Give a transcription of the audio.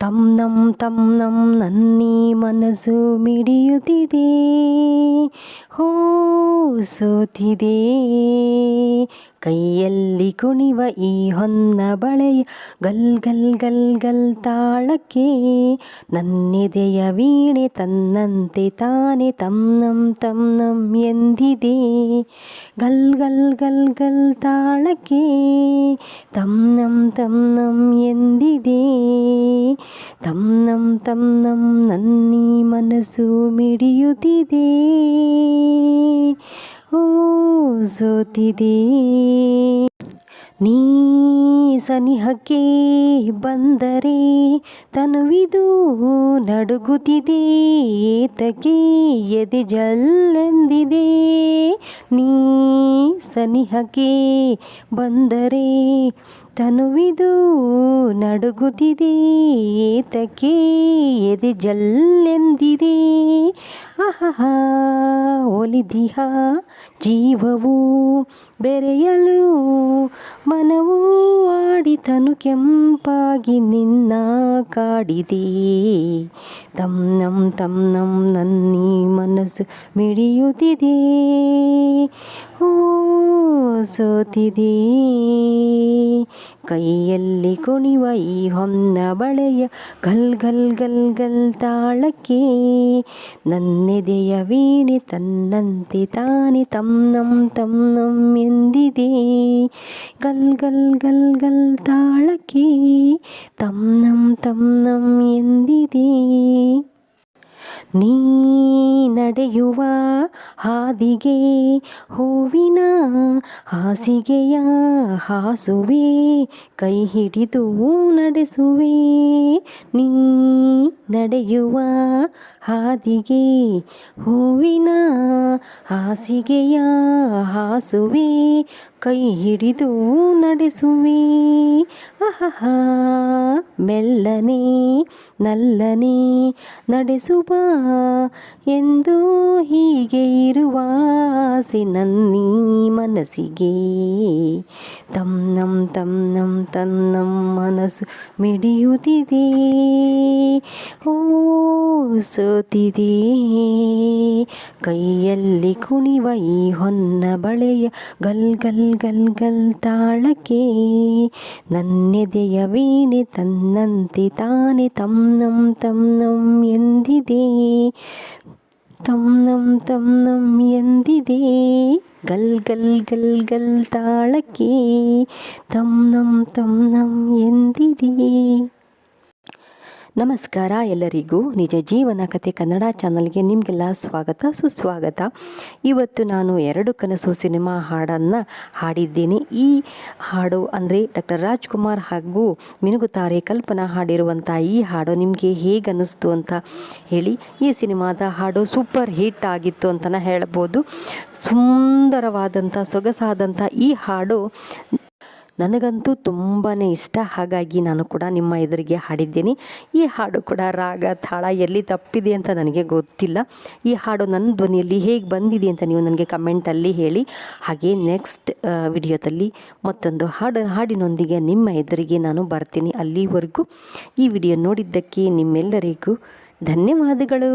ತಮ್ ನಂ ತಮ್ ನಂ ನನ್ನೀ ಮನಸ್ಸು ಮಿಡಿಯುತ್ತಿದೆ ಹೋ ಸೋತಿದೆ ಕೈಯಲ್ಲಿ ಕುಣಿವ ಈ ಹೊನ್ನ ಬಳೆಯ ಗಲ್ ಗಲ್ ಗಲ್ ಗಲ್ ತಾಳಕ್ಕೆ. ನನ್ನೆದೆಯ ವೀಣೆ ತನ್ನಂತೆ ತಾನೆ ತಮ್ ನಂ ತಮ್ ಎಂದಿದೆ. ಗಲ್ ಗಲ್ ಗಲ್ ಗಲ್ ತಾಳಕ್ಕೆ ತಮ್ ನಂ ತಮ್ ನಂ ಎಂದಿದೆ. ತಮ್ ನಂ ತಮ್ ನನ್ನೀ ಮನಸ್ಸು ಮಿಡಿಯುತ್ತಿದೆ. ಓ ಸೋತಿದೆ. ನೀ ಸನಿಹಕ್ಕೆ ಬಂದರೆ ತನುವಿದು ನಡುಗುತ್ತಿದೆ, ಏತಕ್ಕೆ ಎದೆ ಜಲ್ಲೆಂದಿದೆ ನೀ ಸನಿಹಕ್ಕೆ ಬಂದರೆ ತನುವಿದು ನಡುಗುತ್ತಿದೆ, ಏತಕ್ಕೆ ಎದೆ ಜಲ್ಲೆಂದಿದೆ ಆಹಾ ಒಲಿದಿಹ ಜೀವವು ಬೆರೆಯಲು ಮನವು ಆಡಿತನು ಕೆಂಪಾಗಿ ನಿನ್ನ ಕಾಡಿದೆ. ತಮ್ ನಂ ತಂ ನಂ ನನ್ನಿ ಮನಸ್ಸು ಮಿಡಿಯುತ್ತಿದೆ. ಸೋತಿದೆ. ಕೈಯಲ್ಲಿ ಕುಣಿವ ಈ ಹೊನ್ನ ಬಳೆಯ ಗಲ್ ಗಲ್ ಗಲ್ ಗಲ್ ತಾಳಕ್ಕೆ. ನನ್ನೆದೆಯ ವೀಣೆ ತನ್ನಂತೆ ತಾನೆ ತಮ್ ನಂ ತಮ್ ನಂ ಎಂದಿದೆ. ಗಲ್ ಗಲ್ ಗಲ್ ಗಲ್ ತಾಳಕ್ಕೆ ತಮ್ ನಂ ತಮ್ ನಂ ಎಂದಿದೆ. ನೀ ನಡೆಯುವ ಹಾದಿಗೆ ಹೂವಿನ ಹಾಸಿಗೆಯ ಹಾಸುವೆ ಕೈ ಹಿಡಿದು ನಡೆಸುವೆ. ನೀ ನಡೆಯುವ ಹಾದಿಗೆ ಹೂವಿನ ಹಾಸಿಗೆಯ ಹಾಸುವೆ ಕೈ ಹಿಡಿದು ನಡೆಸುವೆ. ಅಹಹ, ಮೆಲ್ಲನೆ, ನಲ್ಲನೆ ನಡೆಸುವ. ಎಂದು ಹೀಗೆ ಇರುವ ಆಸೆ ನನ್ನೀ ಮನಸ್ಸಿಗೆ. ತಮ್ಮಂ ನಂ ತಮ್ ನಂ ತನ್ನಂ ಮನಸ್ಸು ಮಿಡಿಯುತ್ತಿದೆ. ಸೋತಿದೆ ಕೈಯಲ್ಲಿ ಕುಣಿವ ಈ ಹೊನ್ನ ಬಳೆಯ ಗಲ್ ಗಲ್ ಗಲ್ ಗಲ್ ತಾಳಕ್ಕೆ ನನ್ನೆದೆಯ ವೀಣೆ ತನ್ನಂತೆ ತಾನೆ ತಮ್ ನಂ ತಮ್ ನಂ ಎಂದಿದೆ ತಮ್ ನಂ ತಮ್ ನಂ ಎಂದಿದೆ ಗಲ್ ಗಲ್ ಗಲ್ ಗಲ್ ತಾಳಕ್ಕೆ ತಮ್ ನಂ ತಮ್ ನಂ ಎಂದಿದೆ ನಮಸ್ಕಾರ ಎಲ್ಲರಿಗೂ. ನಿಜ ಜೀವನ ಕತೆ ಕನ್ನಡ ಚಾನಲ್ಗೆ ನಿಮಗೆಲ್ಲ ಸ್ವಾಗತ, ಸುಸ್ವಾಗತ. ಇವತ್ತು ನಾನು ಎರಡು ಕನಸು ಸಿನಿಮಾ ಹಾಡನ್ನು ಹಾಡಿದ್ದೀನಿ. ಈ ಹಾಡು ಅಂದರೆ ಡಾಕ್ಟರ್ ರಾಜ್ಕುಮಾರ್ ಹಾಗೂ ಮಿನುಗುತ್ತಾರೆ ಕಲ್ಪನಾ ಹಾಡಿರುವಂಥ ಈ ಹಾಡು ನಿಮಗೆ ಹೇಗೆ ಅನ್ನಿಸ್ತು ಅಂತ ಹೇಳಿ ಈ ಸಿನಿಮಾದ ಹಾಡು ಸೂಪರ್ ಹಿಟ್ ಆಗಿತ್ತು ಅಂತಲೇ ಹೇಳ್ಬೋದು. ಸುಂದರವಾದಂಥ ಸೊಗಸಾದಂಥ ಈ ಹಾಡು ನನಗಂತೂ ತುಂಬಾ ಇಷ್ಟ. ಹಾಗಾಗಿ ನಾನು ಕೂಡ ನಿಮ್ಮ ಎದುರಿಗೆ ಹಾಡಿದ್ದೀನಿ. ಈ ಹಾಡು ಕೂಡ ರಾಗ, ತಾಳ ಎಲ್ಲಿ ತಪ್ಪಿದೆ ಅಂತ ನನಗೆ ಗೊತ್ತಿಲ್ಲ. ಈ ಹಾಡು ನನ್ನ ಧ್ವನಿಯಲ್ಲಿ ಹೇಗೆ ಬಂದಿದೆ ಅಂತ ನೀವು ನನಗೆ ಕಮೆಂಟಲ್ಲಿ ಹೇಳಿ. ಹಾಗೆ ನೆಕ್ಸ್ಟ್ ವಿಡಿಯೋದಲ್ಲಿ ಮತ್ತೊಂದು ಹಾಡು, ಹಾಡಿನೊಂದಿಗೆ ನಿಮ್ಮ ಎದುರಿಗೆ ನಾನು ಬರ್ತೀನಿ ಅಲ್ಲಿವರೆಗೂ. ಈ ವಿಡಿಯೋ ನೋಡಿದ್ದಕ್ಕೆ ನಿಮ್ಮೆಲ್ಲರಿಗೂ ಧನ್ಯವಾದಗಳು.